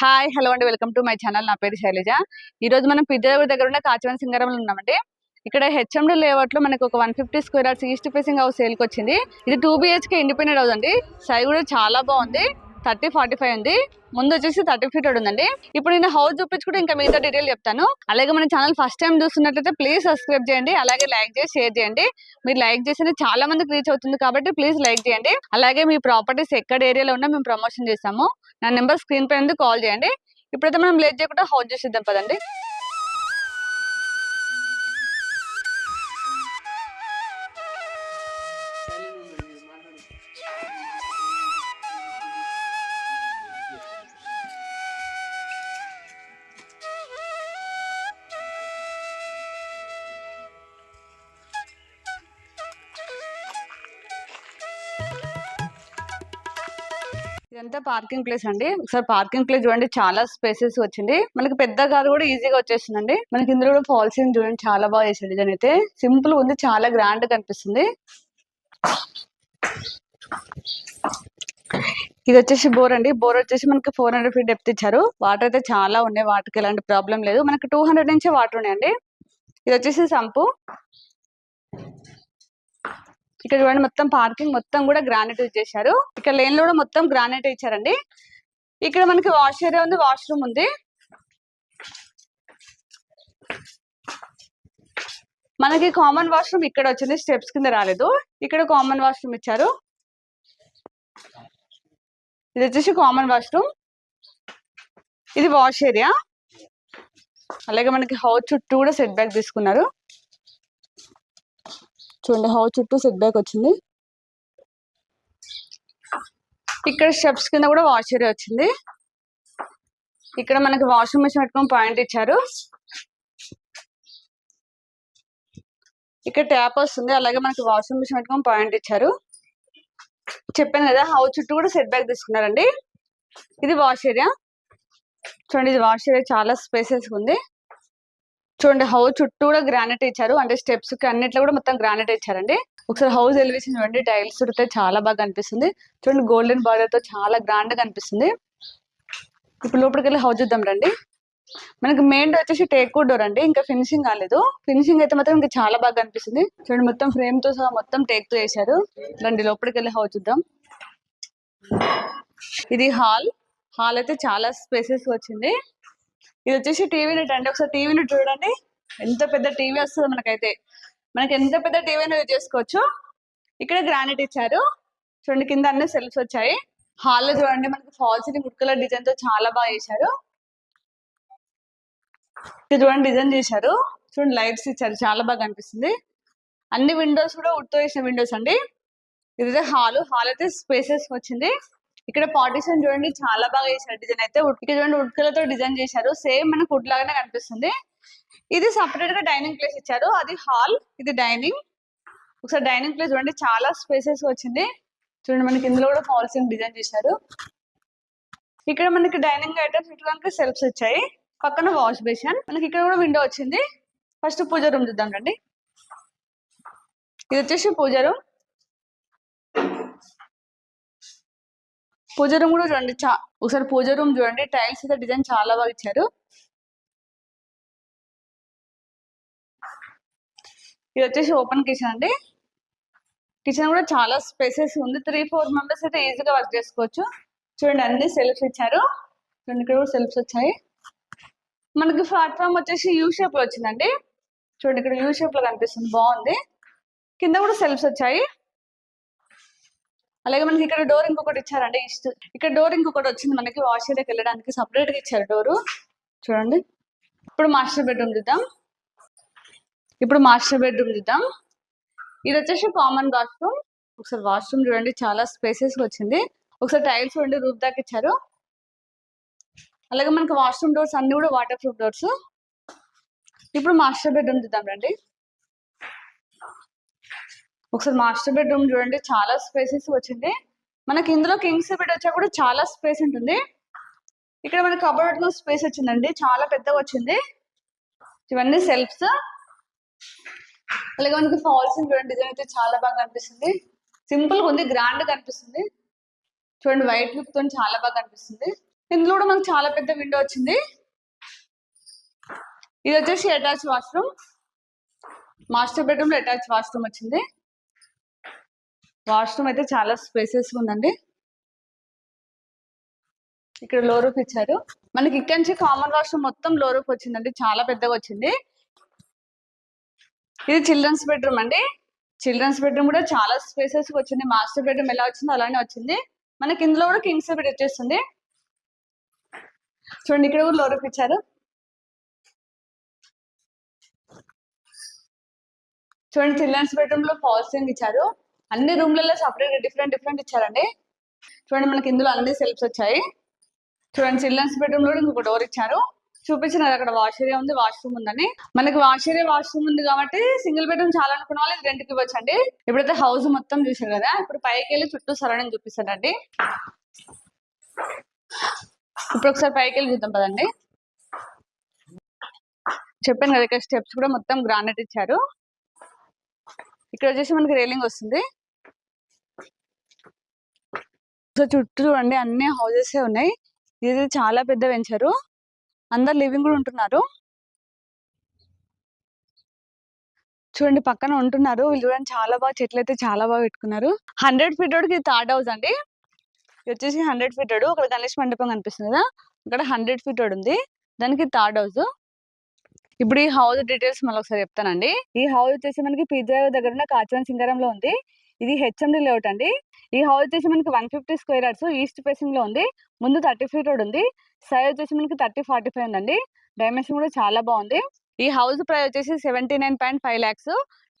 Hi hello అండి welcome to my channel నా పేరు శైలజ. ఈ రోజు మనం పిజ్జాపూర్ దగ్గర ఉన్న కాచవన్ సింగరంలో ఉన్నామండి. ఇక్కడ హెచ్ఎండి లేఅవుట్లో మనకు ఒక one fifty square yards east facing house సేల్కి వచ్చింది. ఇది టూ బిహెచ్కే ఇండిపెండెంట్ హౌస్ అండి. సైజ్ కూడా చాలా బాగుంది. థర్టీ ఫార్టీ ఫైవ్ ఉంది. ముందు వచ్చేసి థర్టీ ఫీట్ ఉందండి. ఇప్పుడు నేను హౌస్ చూపించుకుంటే ఇంకా మిగతా డీటెయిల్ చెప్తాను. అలాగే మన ఛానల్ ఫస్ట్ టైం చూస్తున్నట్లయితే ప్లీజ్ సబ్స్క్రైబ్ చేయండి. అలాగే లైక్ చేసి షేర్ చేయండి. మీరు లైక్ చేస్తే చాలా మందికి రీచ్ అవుతుంది కాబట్టి ప్లీజ్ లైక్ చేయండి. అలాగే మీ ప్రాపర్టీస్ ఎక్కడ ఏరియాలో ఉన్నా మేము ప్రమోషన్ చేస్తాము. నా నెంబర్ స్క్రీన్ పై ఉంది కాల్ చేయండి. ఇప్పుడైతే మనం లేట్ చేయకుండా హౌస్ చేసేద్దాం పదండి. ఇదంతా పార్కింగ్ ప్లేస్ అండి. ఒకసారి పార్కింగ్ ప్లేస్ చూడండి చాలా స్పేసెస్ వచ్చింది. మనకి పెద్ద కారు కూడా ఈజీగా వచ్చేసిందండి మనకి ఇందులో కూడా ఫాల్సింగ్ చూడండి చాలా బాగా చేసాడు డిజైన్ అయితే. సింపుల్ ఉంది చాలా గ్రాండ్ కనిపిస్తుంది. ఇది వచ్చేసి బోర్ అండి. బోర్ వచ్చేసి మనకి ఫోర్ హండ్రెడ్ ఫీట్ డెప్త్ ఇచ్చారు. వాటర్ అయితే చాలా ఉన్నాయి వాటికి ఎలాంటి ప్రాబ్లం లేదు. మనకి టూ హండ్రెడ్ నుంచే వాటర్ ఉన్నాయండి. ఇది వచ్చేసి సంపు. ఇక్కడ చూడండి మొత్తం పార్కింగ్ మొత్తం కూడా గ్రానైట్ యూజ్ చేశారు. ఇక్కడ లేన్లో కూడా మొత్తం గ్రానైట్ ఇచ్చారండి. ఇక్కడ మనకి వాష్ ఏరియా ఉంది వాష్రూమ్ ఉంది. మనకి కామన్ వాష్రూమ్ ఇక్కడ వచ్చింది స్టెప్స్ కింద రాలేదు. ఇక్కడ కామన్ వాష్రూమ్ ఇచ్చారు. ఇది వచ్చేసి కామన్ వాష్రూమ్ ఇది వాష్ ఏరియా అలాగే మనకి హౌస్ చుట్టూ కూడా సెట్ బ్యాక్ తీసుకున్నారు. చూడండి హౌ చుట్టూ సెట్ బ్యాక్ వచ్చింది. ఇక్కడ స్టెప్స్ కింద కూడా వాష్ ఏరియా వచ్చింది. ఇక్కడ మనకి వాషింగ్ మిషన్ పెట్టుకుని పాయింట్ ఇచ్చారు. ఇక్కడ ట్యాప్ వస్తుంది అలాగే మనకి వాషింగ్ మిషన్ పెట్టుకుని పాయింట్ ఇచ్చారు. చెప్పాను కదా హౌస్ చుట్టూ కూడా సెట్ బ్యాక్ తీసుకున్నారండి. ఇది వాష్ ఏరియా. చూడండి ఇది వాష్ ఏరియా చాలా స్పేసెస్ ఉంది. చూడండి హౌస్ చుట్టూ కూడా గ్రానైట్ ఇచ్చారు. అంటే స్టెప్స్కి అన్నిట్లో కూడా మొత్తం గ్రానైట్ ఇచ్చారండి. ఒకసారి హౌస్ ఎలివేషన్ చూడండి టైల్స్ చుడితే చాలా బాగా అనిపిస్తుంది. చూడండి గోల్డెన్ బార్డర్తో చాలా గ్రాండ్గా అనిపిస్తుంది. ఇప్పుడు లోపలికి వెళ్ళి హౌస్ చూద్దాం రండి. మనకి మెయిన్ డోర్ వచ్చేసి టేక్ డోర్ అండి. ఇంకా ఫినిషింగ్ కాలేదు. ఫినిషింగ్ అయితే మాత్రం ఇంకా చాలా బాగా అనిపిస్తుంది. చూడండి మొత్తం ఫ్రేమ్తో సహా మొత్తం టేక్తో వేశారు రండి లోపలికి వెళ్ళి హౌస్ చూద్దాం. ఇది హాల్ హాల్ అయితే చాలా స్పేసెస్ వచ్చింది. ఇది వచ్చేసి టీవీ నెట్ అండి ఒకసారి టీవీ నెట్ చూడండి. ఎంత పెద్ద టీవీ వస్తుంది మనకైతే. మనకి ఎంత పెద్ద టీవీ యూజ్ చేసుకోవచ్చు. ఇక్కడ గ్రానైట్ ఇచ్చారు. చూడండి కింద అన్ని సెల్ఫ్స్ వచ్చాయి. హాల్లో చూడండి మనకి ఫాల్స్ని వుడ్ కలర్ డిజైన్తో చాలా బాగా చేశారు. ఇక్కడ చూడండి డిజైన్ చేశారు. చూడండి లైట్స్ ఇచ్చారు. చాలా బాగా కనిపిస్తుంది. అన్ని విండోస్ కూడా ఉడ్తో వేసిన విండోస్ అండి. ఇది హాల్ హాల్ అయితే స్పేసెస్ వచ్చింది. ఇక్కడ పార్టీషన్ చూడండి చాలా బాగా చేశారు డిజైన్ అయితే. ఉడికి ఇక్కడ చూడండి వుడ్ కలర్తో డిజైన్ చేశారు. సేమ్ మనకు వుడ్ లాగానే కనిపిస్తుంది. ఇది సపరేట్గా డైనింగ్ ప్లేస్ ఇచ్చారు. అది హాల్ ఇది డైనింగ్ ఒకసారి డైనింగ్ ప్లేస్ చూడండి చాలా స్పేసెస్ వచ్చింది. చూడండి మనకి ఇందులో కూడా ఫాల్స్ డిజైన్ చేశారు. ఇక్కడ మనకి డైనింగ్ ఐటమ్స్ ఇటువంటి సెల్ఫ్స్ వచ్చాయి. పక్కన వాష్ బేసిన్ మనకి ఇక్కడ కూడా విండో వచ్చింది. ఫస్ట్ పూజ రూమ్ చూద్దాం రండి. ఇది వచ్చేసి పూజ రూమ్ పూజ రూమ్ కూడా చూడండి. చా ఒకసారి పూజ రూమ్ చూడండి. టైల్స్ అయితే డిజైన్ చాలా బాగా ఇచ్చారు. ఇది వచ్చేసి ఓపెన్ కిచెన్ అండి. కిచెన్ కూడా చాలా స్పేసెస్ ఉంది. త్రీ ఫోర్ మెంబర్స్ అయితే ఈజీగా వర్క్ చేసుకోవచ్చు. చూడండి అన్ని సెల్ఫ్స్ ఇచ్చారు. చూడండి ఇక్కడ కూడా సెల్ఫ్స్ వచ్చాయి. మనకి ప్లాట్ఫామ్ వచ్చేసి యూ షేప్లో వచ్చిందండి. చూడండి ఇక్కడ యూ షేప్లో కనిపిస్తుంది. బాగుంది. కింద కూడా సెల్ఫ్స్ వచ్చాయి. అలాగే మనకి ఇక్కడ డోర్ ఇంకొకటి ఇచ్చారండి ఇష్ట ఇక్కడ డోర్ ఇంకొకటి వచ్చింది మనకి వాష్ ఏరియాకి వెళ్ళడానికి. సపరేట్గా ఇచ్చారు డోరు చూడండి. ఇప్పుడు మాస్టర్ బెడ్రూమ్ చూద్దాం. ఇప్పుడు మాస్టర్ బెడ్రూమ్ చూద్దాం. ఇది వచ్చేసి కామన్ వాష్రూమ్ ఒకసారి వాష్రూమ్ చూడండి చాలా స్పేసెస్ వచ్చింది. ఒకసారి టైల్స్ చూడండి రూప్ దాకా ఇచ్చారు. అలాగే మనకి వాష్రూమ్ డోర్స్ అన్ని కూడా వాటర్ ప్రూఫ్ డోర్స్ ఇప్పుడు మాస్టర్ బెడ్రూమ్ చూద్దాం రండి. ఒకసారి మాస్టర్ బెడ్రూమ్ చూడండి చాలా స్పేసెస్ వచ్చింది. మనకి ఇందులో కింగ్స్ బెడ్ వచ్చా కూడా చాలా స్పేస్ ఉంటుంది. ఇక్కడ మనకి కబోర్డ్ స్పేస్ వచ్చిందండి చాలా పెద్దగా వచ్చింది. ఇవన్నీ సెల్ఫ్స్. అలాగే మనకి ఫాల్స్ చూడండి డిజైన్ అయితే చాలా బాగా అనిపిస్తుంది సింపుల్గా ఉంది గ్రాండ్గా అనిపిస్తుంది చూడండి వైట్ లుక్తో చాలా బాగా అనిపిస్తుంది ఇందులో కూడా మనకు చాలా పెద్ద విండో వచ్చింది. ఇది వచ్చేసి అటాచ్ వాష్రూమ్. మాస్టర్ బెడ్రూమ్లో అటాచ్ వాష్రూమ్ వచ్చింది. వాష్రూమ్ అయితే చాలా స్పేసెస్ ఉందండి. ఇక్కడ లో రూఫ్ ఇచ్చారు. మనకి ఇక్కడ నుంచి కామన్ వాష్రూమ్ మొత్తం లో రూఫ్ వచ్చిందండి. చాలా పెద్దగా వచ్చింది. ఇది చిల్డ్రన్స్ బెడ్రూమ్ అండి. చిల్డ్రన్స్ బెడ్రూమ్ కూడా చాలా స్పేసెస్ వచ్చింది. మాస్టర్ బెడ్రూమ్ ఎలా వచ్చిందో అలానే వచ్చింది. మనకి ఇందులో కూడా కింగ్స్ బెడ్ వచ్చేస్తుంది. చూడండి ఇక్కడ కూడా లోరూఫ్ ఇచ్చారు. చూడండి చిల్డ్రన్స్ బెడ్రూమ్లో ఫాల్ సీలింగ్ ఇచ్చారు. అన్ని రూమ్లలో సపరేట్ డిఫరెంట్ డిఫరెంట్ ఇచ్చారండి. చూడండి మనకి ఇందులో అన్ని సెల్ఫ్స్ వచ్చాయి. చూడండి చిల్డ్రన్స్ బెడ్రూమ్లో కూడా ఇంకొక డోర్ ఇచ్చారు. చూపించినారు అక్కడ వాష్ ఏరియా ఉంది వాష్రూమ్ ఉందని. మనకి వాష్ ఏరియా వాష్రూమ్ ఉంది కాబట్టి సింగిల్ బెడ్రూమ్ చాలా అనుకున్న వాళ్ళు ఇది రెంట్కి ఇవ్వచ్చండి. ఇప్పుడైతే హౌస్ మొత్తం చూసారు కదా ఇప్పుడు పైకి వెళ్ళి చుట్టూ సరౌండింగ్ చూపిస్తానండి. ఇప్పుడు ఒకసారి పైకి వెళ్ళి చూద్దాం పదండి. చెప్పాను కదా ఇక్కడ స్టెప్స్ కూడా మొత్తం గ్రానైట్ ఇచ్చారు. ఇక్కడ వచ్చేసి మనకి రేలింగ్ వస్తుంది. సో చుట్టూ చూడండి అన్ని హౌసెస్ ఉన్నాయి. ఇది చాలా పెద్ద వెంచరు అందరు లివింగ్ కూడా ఉంటున్నారు. చూడండి పక్కన ఉంటున్నారు. వీళ్ళు చూడండి చాలా బాగా చెట్లు అయితే చాలా బాగా పెట్టుకున్నారు. హండ్రెడ్ ఫీట్ రోడ్కి థర్డ్ హౌస్ అండి. ఇది వచ్చేసి హండ్రెడ్ ఫీట్ రోడ్ అక్కడ గణేష్ మండపం కనిపిస్తుంది కదా. ఇక్కడ హండ్రెడ్ ఫీట్ రోడ్ ఉంది. దానికి థర్డ్ హౌస్ ఇప్పుడు ఈ హౌస్ డీటెయిల్స్ మళ్ళీ ఒకసారి చెప్తానండి. ఈ హౌస్ వచ్చేసి మనకి పిజ్జా దగ్గర ఉన్న కాచవన్ సింగారంలో ఉంది. ఇది హెచ్ఎండి లేఅవుట్ అండి. ఈ హౌస్ వచ్చేసి మనకి one fifty square yards east ఫేసింగ్లో ఉంది. ముందు థర్టీ ఫీట్ రోడ్ ఉంది. సైజ్ వచ్చేసి మనకి థర్టీ ఫార్టీ ఫైవ్ ఉందండి. డైమెన్షన్ కూడా చాలా బాగుంది. ఈ హౌస్ ప్రైస్ వచ్చేసి seventy nine point five lakhs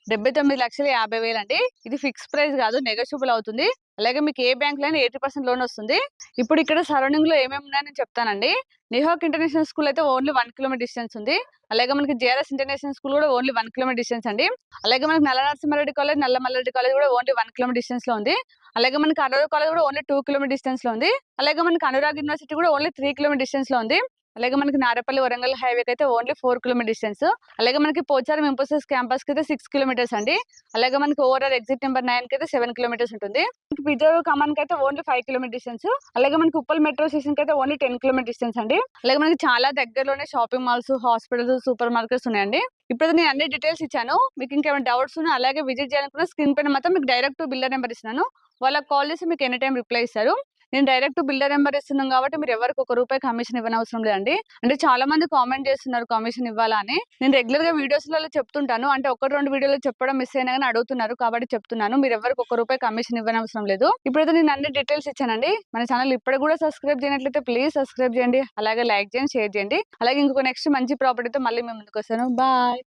డెబ్బై తొమ్మిది లక్షల యాభై వేలు అండి ఇది ఫిక్స్ ప్రైస్ కాదు నెగోషియబుల్ అవుతుంది. అలాగే మీకు ఏ బ్యాంక్లో ఎయిటీ పర్సెంట్ లోన్ వస్తుంది. ఇప్పుడు ఇక్కడ సరౌండింగ్లో ఏమేమి ఉన్నాయని చెప్తానండి. నిహాక్ ఇంటర్నేషనల్ స్కూల్ అయితే ఓన్లీ వన్ కిలోమీటర్ డిస్టెన్స్ ఉంది. అలాగే మనకి జేఆర్ఎస్ ఇంటర్నేషనల్ స్కూల్ కూడా ఓన్లీ వన్ కిలోమీటర్ డిస్టెన్స్ అండి. అలాగే మనకి నల్ల నరసింహారెడ్డి కాలేజ్ నల్ల మల్లారెడ్డి కాలేజ్ కూడా ఓన్లీ వన్ కిలోమీటర్ డిస్టెన్స్లో ఉంది. అలాగే మనకి అనురాగ్ కాలేజ్ కూడా ఓన్లీ టూ కిలోమీటర్ డిస్టెన్స్లో ఉంది. అలాగే మనకి అనురాగ్ యూనివర్సిటీ కూడా ఓన్లీ త్రీ కిలోమీటర్ డిస్టెన్స్లో ఉంది. అలాగే మనకి నారపల్లి వరంగల్ హైవే అయితే ఓన్లీ ఫోర్ కిలోమీటర్ డిస్టెన్స్. అలాగే మనకి పోచారం ఇంపోసిస్ క్యాంపస్కి అయితే సిక్స్ కిలోమీటర్స్ అండి. అలాగే మనకి ఓవరాల్ ఎగ్జిట్ నెంబర్ నైన్కి అయితే సెవెన్ కిలోమీటర్స్ ఉంటుంది. మనకి విజయవాడ కమాన్కి అయితే ఓన్లీ ఫైవ్ కిలోమీటర్ డిస్టెన్స్. అలాగే మనకి ఉప్పల్ మెట్రో స్టేషన్కి అయితే ఓన్లీ టెన్ కిలోమీటర్ డిస్టెన్స్ అండి. అలాగే మనకి చాలా దగ్గరలోనే shopping malls hospitals super markets ఉన్నాయండి. ఇప్పుడు నేను అన్ని డీటెయిల్స్ ఇచ్చాను. మీకు ఇంకేమైనా డౌట్స్ ఉన్నా అలాగే విజిట్ చేయాలనుకున్న స్క్రీన్ పైన మాత్రం మీకు డైరెక్ట్ బిల్డర్ నెంబర్ ఇస్తున్నాను. వాళ్ళకి కాల్ చేసి మీకు ఎనీ టైం రిప్లై ఇస్తారు. నేను డైరెక్ట్ బిల్డర్ నెంబర్ ఇస్తున్నాం కాబట్టి మీరు ఎవరికి ఒక రూపాయి కమిషన్ ఇవ్వనవసరం లేదండి. అంటే చాలా మంది కామెంట్ చేస్తున్నారు కమిషన్ ఇవ్వాలా అని. నేను రెగ్యులర్గా వీడియోస్లలో చెప్తుంటాను. అంటే ఒకటి రెండు వీడియోలు చెప్పడం మిస్ అయినా కానీ అడుగుతున్నారు కాబట్టి చెప్తున్నాను. మీరు ఎవరికి ఒక రూపాయి కమిషన్ ఇవ్వనవసరం లేదు. ఇప్పుడైతే నేను అన్ని డీటెయిల్స్ ఇచ్చానండి. మన ఛానల్ ఇప్పుడు కూడా సబ్స్క్రైబ్ చేయనట్లయితే ప్లీజ్ సబ్స్క్రైబ్ చేయండి. అలాగే లైక్ చేయండి షేర్ చేయండి. అలాగే ఇంకొక నెక్స్ట్ మంచి ప్రాపర్టీతో మళ్ళీ మేము ముందుకు వస్తాను. బాయ్.